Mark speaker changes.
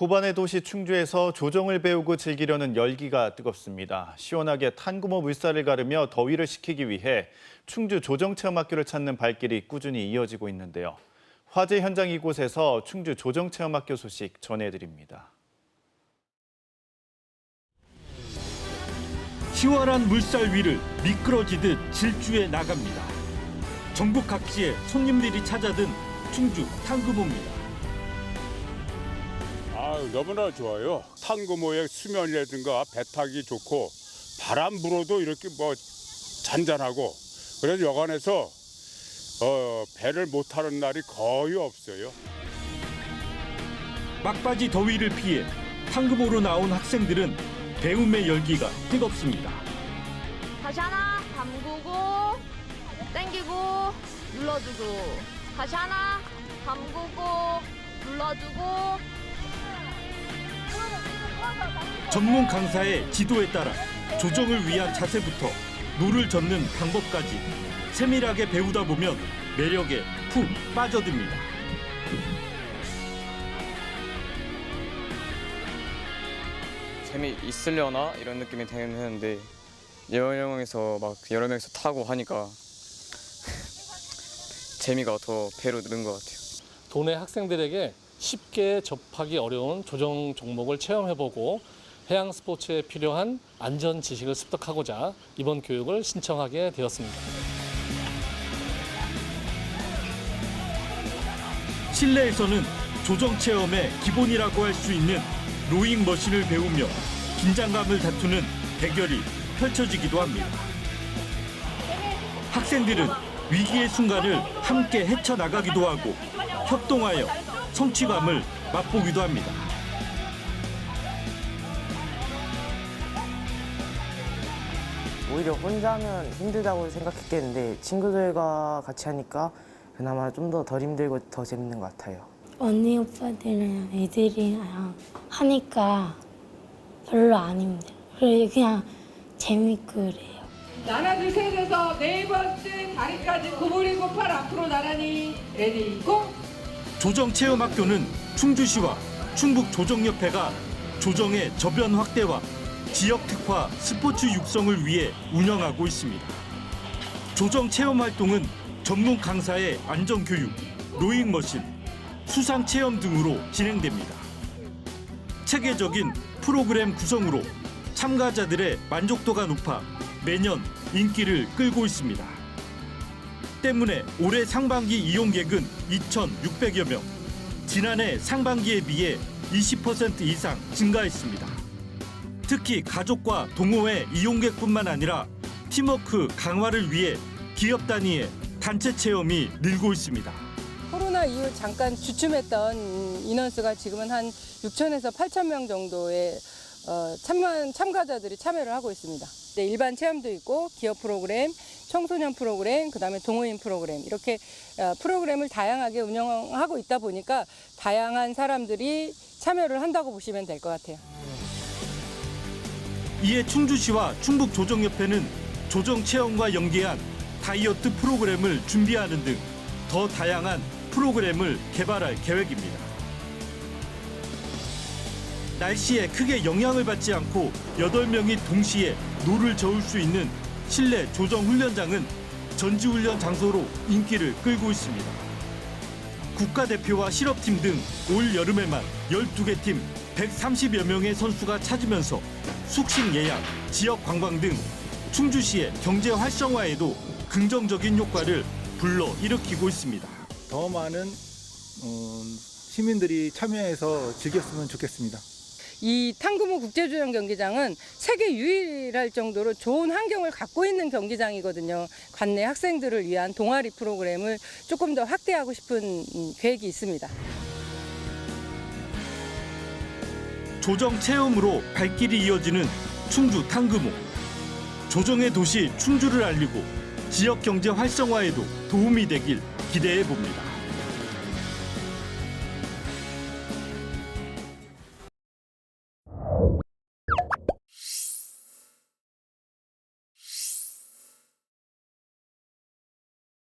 Speaker 1: 호반의 도시 충주에서 조정을 배우고 즐기려는 열기가 뜨겁습니다. 시원하게 탄구모 물살을 가르며 더위를 식히기 위해 충주 조정체험학교를 찾는 발길이 꾸준히 이어지고 있는데요. 화재 현장 이곳에서 충주 조정체험학교 소식 전해드립니다.
Speaker 2: 시원한 물살 위를 미끄러지듯 질주해 나갑니다. 전국 각지에 손님들이 찾아든 충주 탕구모입니다.
Speaker 3: 아 너무나 좋아요. 탕구모의 수면이라든가 배 타기 좋고 바람 불어도 이렇게 뭐 잔잔하고 그래서 여관에서 어, 배를 못 타는 날이 거의 없어요.
Speaker 2: 막바지 더위를 피해 탕구모로 나온 학생들은 배움의 열기가 뜨겁습니다.
Speaker 4: 다시 하나 담그고 당기고 눌러주고 다시 하나 담그고 눌러주고
Speaker 2: 전문 강사의 지도에 따라 조정을 위한 자세부터 노를 젓는 방법까지 세밀하게 배우다 보면 매력에 푹 빠져듭니다.
Speaker 5: 재미 있으려나 이런 느낌이 드는데 여러 명이서 막 여러 명이서 타고 하니까 재미가 더 배로 느는 것 같아요.
Speaker 6: 도내 학생들에게 쉽게 접하기 어려운 조정 종목을 체험해보고 해양 스포츠에 필요한 안전 지식을 습득하고자 이번 교육을 신청하게 되었습니다.
Speaker 2: 실내에서는 조정 체험의 기본이라고 할 수 있는 로잉 머신을 배우며 긴장감을 다투는 대결이 펼쳐지기도 합니다. 학생들은 위기의 순간을 함께 헤쳐나가기도 하고 협동하여 성취감을 맛보기도 합니다.
Speaker 7: 오히려 혼자 하면 힘들다고 생각했겠는데 친구들과 같이 하니까 그나마 좀 더 덜 힘들고 더 재밌는 것 같아요.
Speaker 8: 언니 오빠들이랑 애들이랑 하니까 별로 안 힘들어. 그래 그냥 재밌고 그래요.
Speaker 9: 나눠줄 셋에서 네 번째 다리까지 구부리고 팔 앞으로 나란히 레디 고!
Speaker 2: 조정 체험학교는 충주시와 충북 조정협회가 조정의 저변 확대와 지역 특화 스포츠 육성을 위해 운영하고 있습니다. 조정 체험 활동은 전문 강사의 안전 교육, 로잉 머신, 수상 체험 등으로 진행됩니다. 체계적인 프로그램 구성으로 참가자들의 만족도가 높아 매년 인기를 끌고 있습니다. 때문에 올해 상반기 이용객은 2,600여 명, 지난해 상반기에 비해 20% 이상 증가했습니다. 특히 가족과 동호회 이용객뿐만 아니라 팀워크 강화를 위해 기업 단위의 단체 체험이 늘고 있습니다.
Speaker 9: 코로나 이후 잠깐 주춤했던 인원수가 지금은 한 6천에서 8천 명 정도의 어, 참가자들이 참여를 하고 있습니다. 네, 일반 체험도 있고 기업 프로그램, 청소년 프로그램, 그다음에 동호인 프로그램 이렇게 어, 프로그램을 다양하게 운영하고 있다 보니까 다양한 사람들이 참여를 한다고 보시면 될 것 같아요.
Speaker 2: 이에 충주시와 충북조정협회는 조정 체험과 연계한 다이어트 프로그램을 준비하는 등 더 다양한 프로그램을 개발할 계획입니다. 날씨에 크게 영향을 받지 않고 8명이 동시에 노를 저을 수 있는 실내 조정 훈련장은 전지훈련 장소로 인기를 끌고 있습니다. 국가대표와 실업팀 등 올 여름에만 12개 팀 130여 명의 선수가 찾으면서 숙식 예약, 지역 관광 등 충주시의 경제 활성화에도 긍정적인 효과를 불러 일으키고 있습니다.
Speaker 10: 더 많은 어, 시민들이 참여해서 즐겼으면 좋겠습니다.
Speaker 9: 이 탕구모 국제조정 경기장은 세계 유일할 정도로 좋은 환경을 갖고 있는 경기장이거든요. 관내 학생들을 위한 동아리 프로그램을 조금 더 확대하고 싶은 음, 계획이 있습니다.
Speaker 2: 조정 체험으로 발길이 이어지는 충주 탕금호. 조정의 도시 충주를 알리고 지역 경제 활성화에도 도움이 되길 기대해 봅니다.